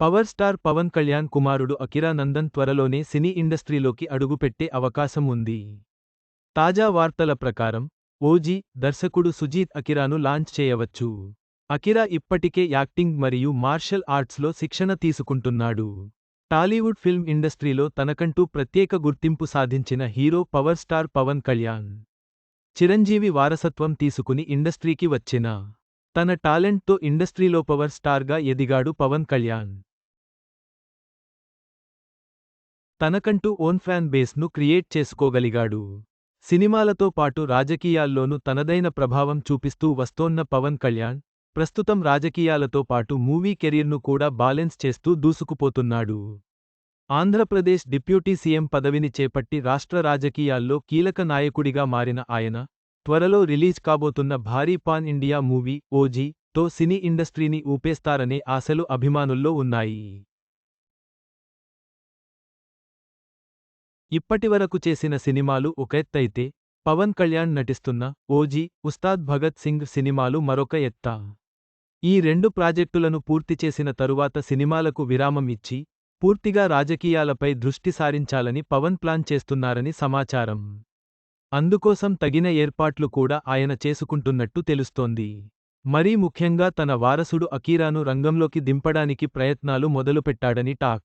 Power star Pawan Kalyan కుమారుడు Akira Nandan త్వరలోనే సినీ ఇండస్ట్రీలోకి అడుగుపెట్టే అవకాశం ఉంది. తాజా వార్తల ప్రకారం ఓజీ దర్శకుడు సుజీత్ అకిరాను లాంచ్ చేయవచ్చు. అకిరా ఇప్పటికే యాక్టింగ్ మరియు మార్షల్ ఆర్ట్స్లో శిక్షణ తీసుకుంటున్నాడు. టాలీవుడ్ ఫిల్మ్ ఇండస్ట్రీలో తనకంటూ ప్రత్యేక గుర్తింపు సాధించిన hero power star Pawan Kalyan Chiranjeevi వారసత్వం తీసుకుని ఇండస్ట్రీకి వచ్చిన తన టాలెంట్తో ఇండస్ట్రీలో పవర్ స్టార్గా ఎదిగాడు పవన్ కళ్యాణ్. తనకంటూ ఓన్ ఫ్యాన్ బేస్ను క్రియేట్ చేసుకోగలిగాడు. సినిమాలతో పాటు రాజకీయాల్లోనూ తనదైన ప్రభావం చూపిస్తూ వస్తోన్న పవన్ కళ్యాణ్ ప్రస్తుతం రాజకీయాలతో పాటు మూవీ కెరీర్ను కూడా బాలెన్స్ చేస్తూ దూసుకుపోతున్నాడు. ఆంధ్రప్రదేశ్ డిప్యూటీ సీఎం పదవిని చేపట్టి రాష్ట్ర రాజకీయాల్లో కీలక నాయకుడిగా మారిన ఆయన త్వరలో రిలీజ్ కాబోతున్న భారీ పాన్ ఇండియా మూవీ ఓజీ తో సినీ ఇండస్ట్రీని ఊపేస్తారనే ఆశలు అభిమానుల్లో ఉన్నాయి. ఇప్పటివరకు చేసిన సినిమాలు ఒక ఎత్తైతే పవన్ కళ్యాణ్ నటిస్తున్న ఓజీ ఉస్తాద్ భగత్ సింగ్ సినిమాలు మరొక ఎత్త. ఈ రెండు ప్రాజెక్టులను పూర్తి చేసిన తరువాత సినిమాలకు విరామం ఇచ్చి పూర్తిగా రాజకీయాలపై దృష్టి సారించాలని పవన్ ప్లాన్ చేస్తున్నారని సమాచారం. అందుకోసం తగిన ఏర్పాట్లు కూడా ఆయన చేసుకుంటున్నట్టు తెలుస్తోంది. మరీ ముఖ్యంగా తన వారసుడు అకీరాను రంగంలోకి దింపడానికి ప్రయత్నాలు మొదలుపెట్టాడని టాక్.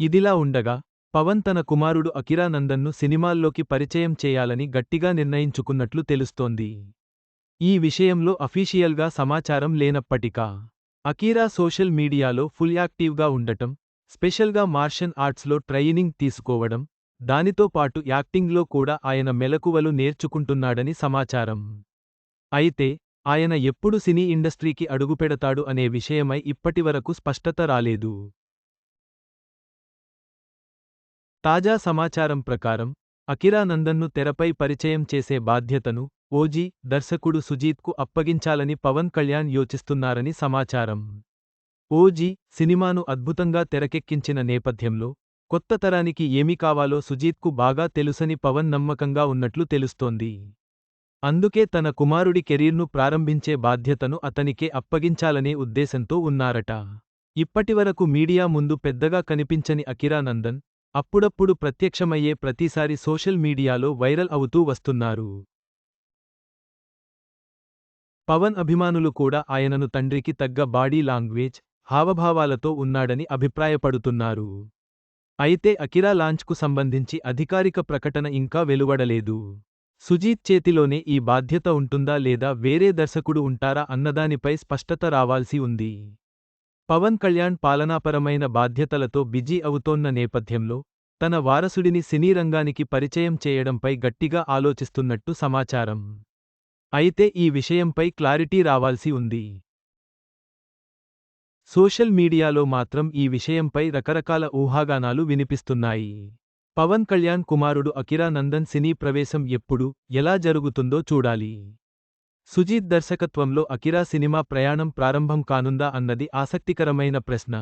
ఇదిలా ఉండగా పవన్ తన కుమారుడు అకిరానందన్ను సినిమాల్లోకి పరిచయం చేయాలని గట్టిగా నిర్ణయించుకున్నట్లు తెలుస్తోంది. ఈ విషయంలో అఫీషియల్గా సమాచారం లేనప్పటికా అకీరా సోషల్ మీడియాలో ఫుల్ యాక్టివ్గా ఉండటం స్పెషల్గా మార్షన్ ఆర్ట్స్లో ట్రైనింగ్ తీసుకోవడం దానితో పాటు యాక్టింగ్లో కూడా ఆయన మెలకువలు నేర్చుకుంటున్నాడని సమాచారం. అయితే ఆయన ఎప్పుడు సినీ ఇండస్ట్రీకి అడుగుపెడతాడు అనే విషయమై ఇప్పటివరకు స్పష్టత రాలేదు. తాజా సమాచారం ప్రకారం అకిరా నందన్ను తెరపై పరిచయం చేసే బాధ్యతను ఓజీ దర్శకుడు సుజీత్కు అప్పగించాలని పవన్ కళ్యాణ్ యోచిస్తున్నారని సమాచారం. ఓజీ సినిమాను అద్భుతంగా తెరకెక్కించిన నేపథ్యంలో కొత్త తరానికి ఏమి కావాలో సుజీత్కు బాగా తెలుసని పవన్ నమ్మకంగా ఉన్నట్లు తెలుస్తోంది. అందుకే తన కుమారుడి కెరీర్ను ప్రారంభించే బాధ్యతను అతనికే అప్పగించాలనే ఉద్దేశంతో ఉన్నారట. ఇప్పటివరకు మీడియా ముందు పెద్దగా కనిపించని అకిరానందన్ అప్పుడప్పుడు ప్రత్యక్షమయ్యే ప్రతిసారి సోషల్ మీడియాలో వైరల్ అవుతూ వస్తున్నారు. పవన్ అభిమానులు కూడా ఆయనను తండ్రికి తగ్గ బాడీ లాంగ్వేజ్ హావభావాలతో ఉన్నాడని అభిప్రాయపడుతున్నారు. అయితే అకిరా లాంచ్కు సంబంధించి అధికారిక ప్రకటన ఇంకా వెలువడలేదు. సుజీత్ చేతిలోనే ఈ బాధ్యత ఉంటుందా లేదా వేరే దర్శకుడు ఉంటారా అన్నదానిపై స్పష్టత రావాల్సి ఉంది. పవన్ కళ్యాణ్ పాలనాపరమైన బాధ్యతలతో బిజీ అవుతోన్న నేపథ్యంలో తన వారసుడిని సినీ రంగానికి పరిచయం చేయడంపై గట్టిగా ఆలోచిస్తున్నట్టు సమాచారం. అయితే ఈ విషయంపై క్లారిటీ రావాల్సి ఉంది. సోషల్ మీడియాలో మాత్రం ఈ విషయంపై రకరకాల ఊహాగానాలు వినిపిస్తున్నాయి. పవన్ కళ్యాణ్ కుమారుడు అకిరా నందన్ సినీ ప్రవేశం ఎప్పుడు ఎలా జరుగుతుందో చూడాలి. సుజీత్ దర్శకత్వంలో అకిరా సినిమా ప్రయాణం ప్రారంభం కానుందా అన్నది ఆసక్తికరమైన ప్రశ్న.